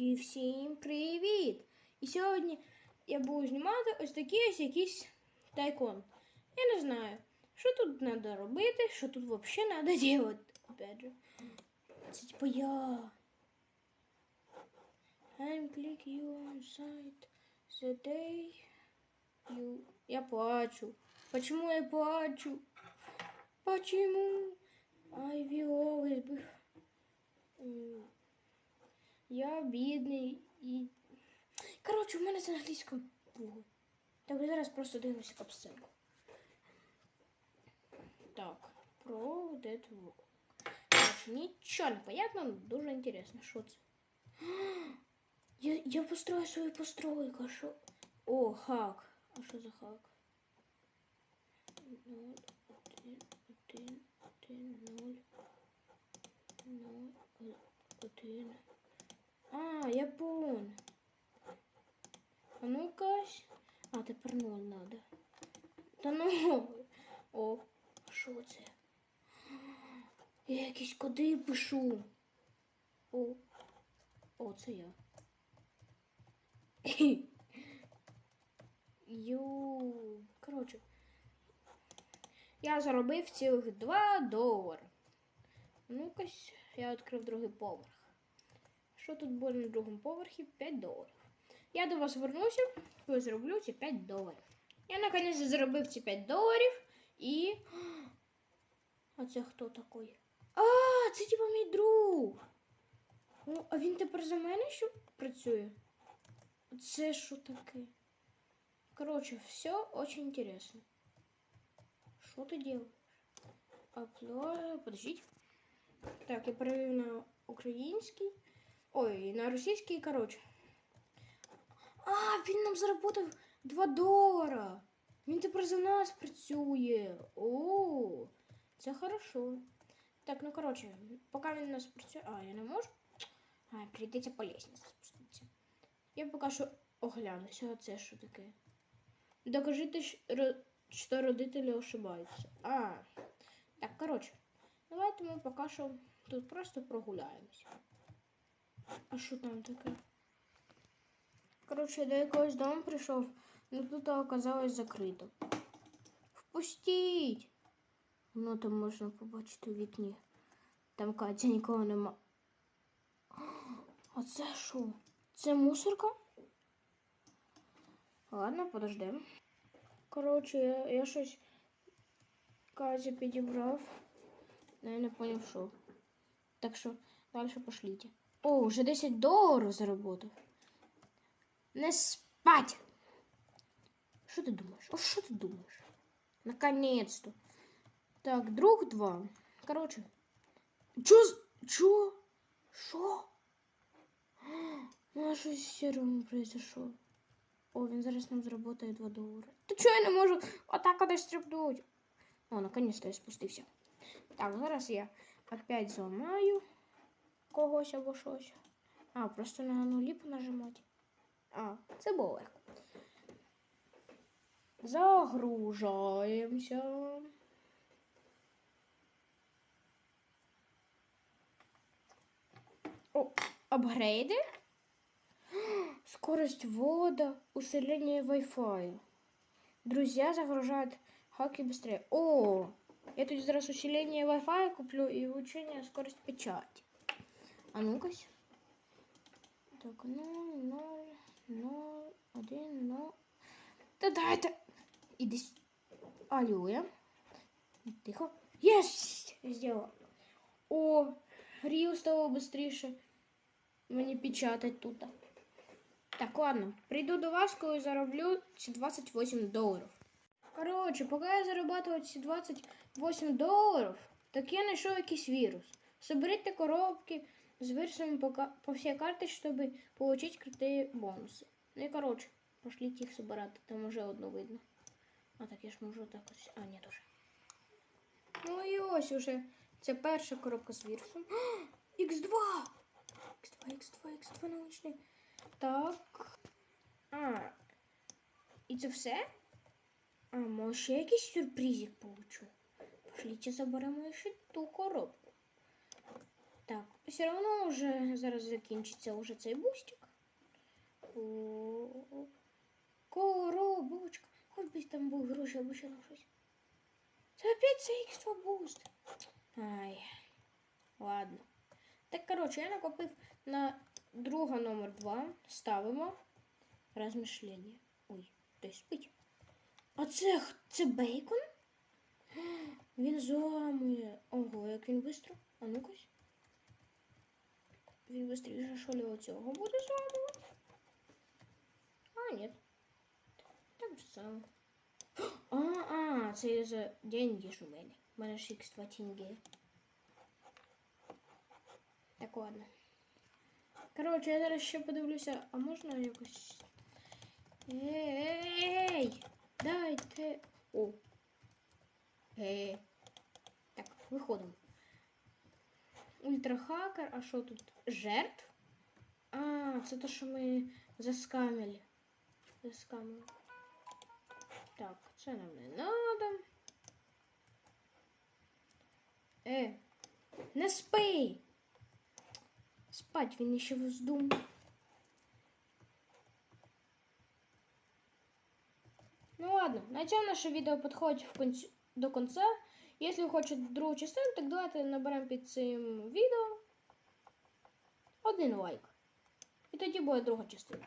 І всім привіт! І сьогодні я буду знімати ось такий ось якийсь тайкон. Я не знаю, що тут треба робити, що тут взагалі треба робити. Опять же. Це типу я. I'm click you on site the day you... Я плачу. Почему я плачу? Почему? I will always be... Я бідний і. Коротше, у мене це англійська було. Так, зараз просто дивимося капсценку. Так, про. Коротше, нічого не понятно, але дуже інтересно, що це. Я, я построю свою постройку, що? О, хак. А що за хак? Ноль, один, один, один, ноль. Ноль, о- один. А, я пон. А ну-ка. А, тепер ноль надо. Та ну. О, що це? Я якісь коди пишу. О. О, це я. Ю. Коротше. Я заробив цілих 2 долари. Ну-ка, я відкрив другий поверх. Що тут буде на другому поверхі? 5 доларів. Я до вас вернуся, коли зроблю ці 5 доларів. Я наконець заробив ці 5 доларів і. А це хто такий? А, це типа мій друг. О, а він тепер за мене що працює? Це що таке? Короче, все очень интересно. Что ты делаешь? Upload... Подождите. Так, я перевів на український. Ой, на російський, короче. А, він нам заработав 2 долара. Він тепер за нас працює. О, це хорошо. Так, ну короче, поки він нас працює. А, я не можу. А, прийдеться по лестниці спуститися. Я поки що оглянуся, а це що таке? Докажите, що родителі ошибаються. А, так, коротше, давайте ми поки що тут просто прогуляємося. А що там таке? Коротше, до якогось дому прийшов, ну тут оказалось закрито. Впустіть! Ну там можна побачити у вікні. Там Катя нікого нема. А це що? Це мусорка? Ладно, подождем. Коротше, я, я щось Катя підібрав. Я не поняв, що. Так що далі пошліть. О, вже 10 доларів заработав. Не спать! Що ти думаєш? О, що ти думаєш? Наконец-то. Так, друг два. Короче. Чо? Чо? Що? Ну, а щось серому произошло. О, він зараз нам заработає 2 долари. Та чого я не можу отак кудись стрибнуть? О, наконец-то я спустився. Так, зараз я опять зламаю когось або щось. А, просто на нулі понажимати. А, це було легко. Загружаємося. О, апгрейди? Скорость ввода, усиление Wi-Fi. Друзья загружают хаки быстрее. О, я тут зараз усиление Wi-Fi куплю и улучшение скорость печати. А ну-ка. Так, 0, 0, 0, 1, 0. Та дайте. Іди. с- Алло. Тихо. Єс! Я сделала. О, Ріо стало быстріше. Мені печатать тут. Так, ладно. Прийду до вас, коли зароблю ці 28 доларів. Коротше, поки я зарабатываю ці 28 доларів, так я знайшов якийсь вірус. Соберите коробки З вірусами по, по всій карті, щоб отримати круті бонуси. Ну і коротше, пошліть їх собирати, там уже одну видно. А так я ж можу так ось. А, ні, дуже. Ну і ось уже. Це перша коробка з вірусом. Х2! Х2, Х2, Х2 научний. Так. А. І це все? А, може ще якийсь сюрпризик получу. Пошліть заберемо ще ту коробку. Так, все одно вже зараз закінчиться уже цей бустик. Коробочка. Хоч би там був гроші або ще щось. Це опять це екстра буст. Ай. Ладно. Так, коротше, я накопив на друга номер 2. Ставимо. Розмишлення. Ой, той спить. А це, це бейкон? Він зламує. Ого, як він швидко. А ну-кась. Він що ли оцього буде зламувати? А, ні. Так же само. А, а, це за деньги ж у мене. У мене ж х 2 тінги. Так, ладно. Коротше, я зараз ще подивлюся, а можна якось. Ей! Дайте. О. Ей. Так, виходимо. Ультрахакер, а що тут? Жертв? А, це те, що ми заскамили. Заскамили. Так, це нам не надо. Е, не спи! Спать він ще вздумав. Ну ладно, на цьому наше відео підходить в конці, до кінця. Якщо ви хочете другу частину, так давайте наберемо під цим відео один лайк. І тоді буде друга частина.